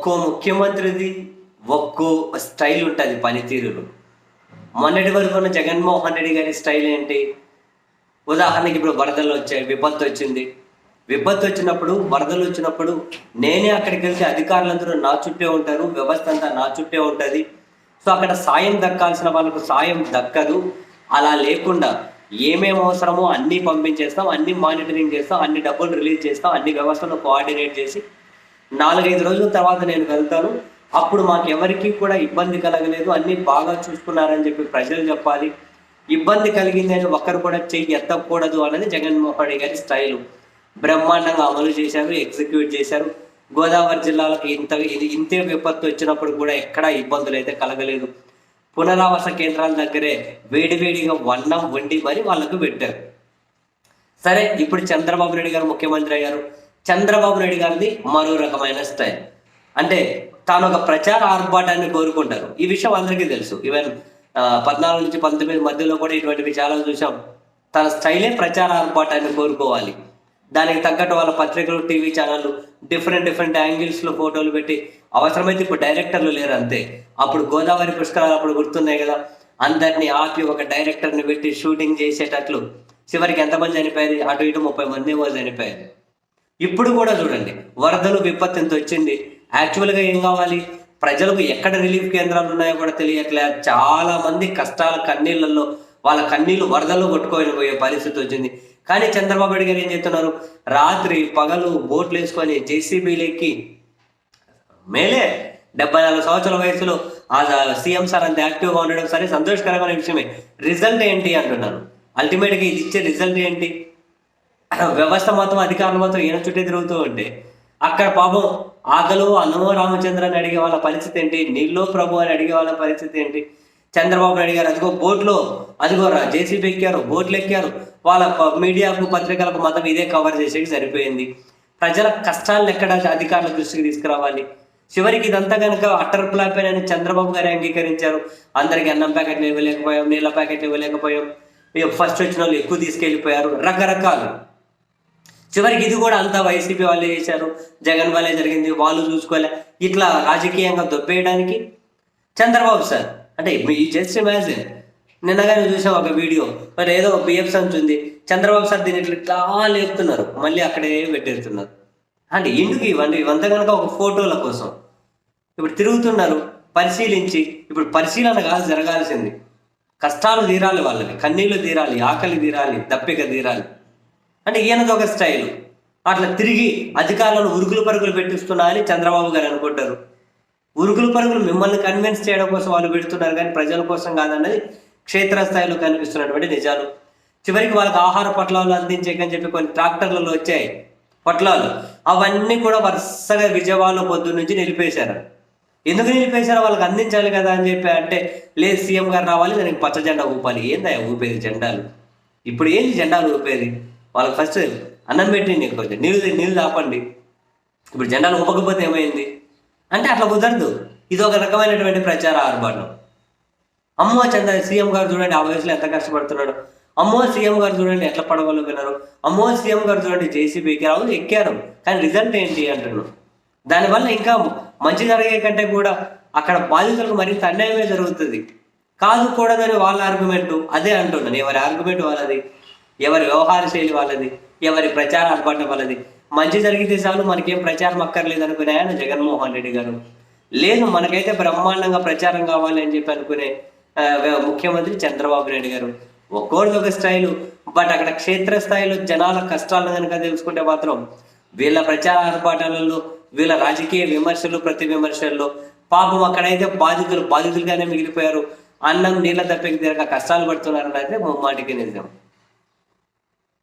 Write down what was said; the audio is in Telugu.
ఒక్కో ముఖ్యమంత్రిది ఒక్కో స్టైల్ ఉంటుంది పనితీరులో. మొన్నటి వరకు ఉన్న జగన్మోహన్ రెడ్డి గారి స్టైల్ ఏంటి? ఉదాహరణకి ఇప్పుడు వరదలు వచ్చాయి విపత్తు వచ్చింది. విపత్తు వచ్చినప్పుడు వరదలు వచ్చినప్పుడు నేనే అక్కడికి వెళ్తే అధికారులందరూ నా చుట్టే ఉంటారు వ్యవస్థ అంతా నా చుట్టే ఉంటుంది. సో అక్కడ సాయం దక్కాల్సిన వాళ్ళకు సాయం దక్కదు. అలా లేకుండా ఏమేమి అవసరమో అన్నీ పంపించేస్తాం అన్ని మానిటరింగ్ చేస్తాం అన్ని డబ్బులు రిలీజ్ చేస్తాం అన్ని వ్యవస్థలు కోఆర్డినేట్ చేసి నాలుగైదు రోజుల తర్వాత నేను వెళ్తాను. అప్పుడు మాకు ఎవరికి కూడా ఇబ్బంది కలగలేదు. అన్ని బాగా చూసుకున్నారని చెప్పి ప్రజలు చెప్పాలి. ఇబ్బంది కలిగింది అని ఒక్కరు కూడా చెయ్యి ఎత్తకూడదు అనేది జగన్మోహన్ రెడ్డి గారి స్టైలు. బ్రహ్మాండంగా అమలు చేశారు ఎగ్జిక్యూట్ చేశారు. గోదావరి జిల్లాలకు ఇంత ఇది ఇంతే విపత్తు వచ్చినప్పుడు కూడా ఎక్కడా ఇబ్బందులు అయితే కలగలేదు. పునరావాస కేంద్రాల దగ్గరే వేడివేడిగా వన్నం వండి మరి వాళ్ళకు పెట్టారు. సరే ఇప్పుడు చంద్రబాబు నాయుడు గారు ముఖ్యమంత్రి అయ్యారు. చంద్రబాబు నాయుడు గారిది మరో రకమైన స్టైల్ అంటే తాను ఒక ప్రచార ఆర్భాటాన్ని కోరుకుంటారు. ఈ విషయం అందరికీ తెలుసు. ఈవెన్ పద్నాలుగు నుంచి పంతొమ్మిది మధ్యలో కూడా ఇటువంటివి చాలా చూసాం. తన స్టైలే ప్రచార ఆర్భాటాన్ని కోరుకోవాలి. దానికి తగ్గట్టు వాళ్ళ పత్రికలు టీవీ ఛానళ్ళు డిఫరెంట్ డిఫరెంట్ యాంగిల్స్లో ఫోటోలు పెట్టి అవసరమైతే ఇప్పుడు డైరెక్టర్లు లేరు అంతే. అప్పుడు గోదావరి పుష్కరాలు అప్పుడు గుర్తున్నాయి కదా. అందరినీ ఆపి ఒక డైరెక్టర్ని పెట్టి షూటింగ్ చేసేటట్లు చివరికి ఎంతమంది చనిపోయేది అటు ఇటు ముప్పై మంది ఏమో చనిపోయారు. ఇప్పుడు కూడా చూడండి వరదలు విపత్తు ఎంత వచ్చింది? యాక్చువల్గా ఏం కావాలి? ప్రజలకు ఎక్కడ రిలీఫ్ కేంద్రాలు ఉన్నాయో కూడా తెలియట్లే. చాలా మంది కష్టాల కన్నీళ్ళల్లో వాళ్ళ కన్నీళ్ళు వరదల్లో కొట్టుకొని పోయే పరిస్థితి వచ్చింది. కానీ చంద్రబాబు నాయుడు గారు ఏం చెప్తున్నారు రాత్రి పగలు బోట్లు వేసుకొని జేసీబీలు ఎక్కి మేలే. డెబ్బై నాలుగు సంవత్సరాల వయసులో ఆ సీఎం సార్ అంత యాక్టివ్గా ఉండడం సరే సంతోషకరమైన విషయమే. రిజల్ట్ ఏంటి అంటున్నాను అల్టిమేట్గా ఇది ఇచ్చే రిజల్ట్ ఏంటి? వ్యవస్థ మొత్తం అధికారులు మొత్తం ఈయన చుట్టే తిరుగుతూ ఉంటే అక్కడ పాపం ఆకలు అన్నమో రామచంద్ర అని అడిగే వాళ్ళ పరిస్థితి ఏంటి? నీళ్ళు ప్రభు అని అడిగే వాళ్ళ పరిస్థితి ఏంటి? చంద్రబాబు నాయుడు గారు అదిగో బోట్లో అదిగో రా జేసీబీ ఎక్కారు బోట్లు ఎక్కారు వాళ్ళ మీడియాకు పత్రికలకు మొత్తం ఇదే కవర్ చేసేకి సరిపోయింది. ప్రజల కష్టాలను ఎక్కడ అధికారుల దృష్టికి తీసుకురావాలి? చివరికి ఇదంతా కనుక అట్టర్ ప్లాపేన్ అని చంద్రబాబు గారు అంగీకరించారు. అందరికి అన్నం ప్యాకెట్లు ఇవ్వలేకపోయాం నీళ్ళ ప్యాకెట్లు ఇవ్వలేకపోయాం. ఫస్ట్ వచ్చిన వాళ్ళు ఎక్కువ తీసుకెళ్ళిపోయారు. రకరకాలు. చివరికి ఇది కూడా అంతా వైసీపీ వాళ్ళే చేశారు. జగన్ వాళ్ళే జరిగింది వాళ్ళు చూసుకోలే. ఇట్లా రాజకీయంగా దొబ్బేయడానికి చంద్రబాబు సార్ అంటే మీ జస్ట్ ఇమాజిన్. నిన్నగానే చూసాం ఒక వీడియో. మరి ఏదో బిఎఫ్ సంచి ఉంది. చంద్రబాబు సార్ దీన్ని ఇట్లా ఇట్లా లేపుతున్నారు. మళ్ళీ అక్కడే పెట్టేస్తున్నారు. అంటే ఎందుకు ఇవన్నీ? ఇవంతా కనుక ఒక ఫోటోల కోసం. ఇప్పుడు తిరుగుతున్నారు పరిశీలించి. ఇప్పుడు పరిశీలన కాదు జరగాల్సింది. కష్టాలు తీరాలి వాళ్ళకి. కన్నీళ్ళు తీరాలి ఆకలి తీరాలి దప్పిక తీరాలి. అంటే ఈయనది ఒక స్టైల్. అట్లా తిరిగి అధికారులను ఉరుకులు పరుగులు పెట్టిస్తున్నా అని చంద్రబాబు గారు అనుకుంటారు. ఉరుకులు పరుగులు మిమ్మల్ని కన్విన్స్ చేయడం కోసం వాళ్ళు పెడుతున్నారు కానీ ప్రజల కోసం కాదన్నది క్షేత్రస్థాయిలో కనిపిస్తున్నటువంటి నిజాలు. చివరికి వాళ్ళకి ఆహార పొట్లాలు అందించేకని చెప్పి కొన్ని ట్రాక్టర్లలో వచ్చాయి పొట్లాలు. అవన్నీ కూడా వరుసగా విజయవాడలో పొద్దు నుంచి నిలిపేశారు. ఎందుకు నిలిపేశారో? వాళ్ళకి అందించాలి కదా అని చెప్పి అంటే లేదు సీఎం గారు రావాలి దానికి పచ్చ జెండా ఊపాలి. ఏందా ఊపేది జెండాలు? ఇప్పుడు ఏంది జెండాలు ఊపేది? వాళ్ళకి ఫస్ట్ అన్నం పెట్టింది కొంచెం నీళ్ళు నీళ్ళు ఆపండి ఇప్పుడు జెండాలు ఒప్పకపోతే ఏమైంది? అంటే అట్లా కుదరదు. ఇది ఒక రకమైనటువంటి ప్రచార ఆర్భాటం. అమ్మో చంద్ర సీఎం గారు చూడండి ఆ వయసులో ఎంత కష్టపడుతున్నాడు. అమ్మో సీఎం గారు చూడండి ఎట్లా పడవలు విన్నారు. అమ్మో సీఎం గారు చూడండి జేసీబీకి రావు ఎక్కారు. కానీ రిజల్ట్ ఏంటి అంటున్నాను దానివల్ల ఇంకా మంచి జరిగే కంటే కూడా అక్కడ బాధితులకు మరింత అన్యాయమే జరుగుతుంది. కాదు కూడదని వాళ్ళ ఆర్గ్యుమెంట్ అదే అంటున్నాను ఎవరి ఆర్గ్యుమెంట్ వాళ్ళది. ఎవరి వ్యవహార శైలి వాళ్ళది ఎవరి ప్రచార ఆర్భాటం వాళ్ళది. మంచి జరిగితే చాలు మనకేం ప్రచారం అక్కర్లేదు అనుకునే ఆయన జగన్మోహన్ రెడ్డి గారు. లేదు మనకైతే బ్రహ్మాండంగా ప్రచారం కావాలి అని చెప్పి అనుకునే ముఖ్యమంత్రి చంద్రబాబు నాయుడు గారు. ఒక్కోడిది ఒక స్టైలు బట్ అక్కడ క్షేత్రస్థాయిలో జనాల కష్టాలను కనుక తెలుసుకుంటే మాత్రం వీళ్ళ ప్రచార ఆర్భాటాలలో వీళ్ళ రాజకీయ విమర్శలు ప్రతి విమర్శల్లో పాపం అక్కడైతే బాధితులు బాధితులుగానే మిగిలిపోయారు. అన్నం నీళ్ళ తప్పకి తిరగ కష్టాలు పడుతున్నారని అయితే ముమ్మాటికి నిజం.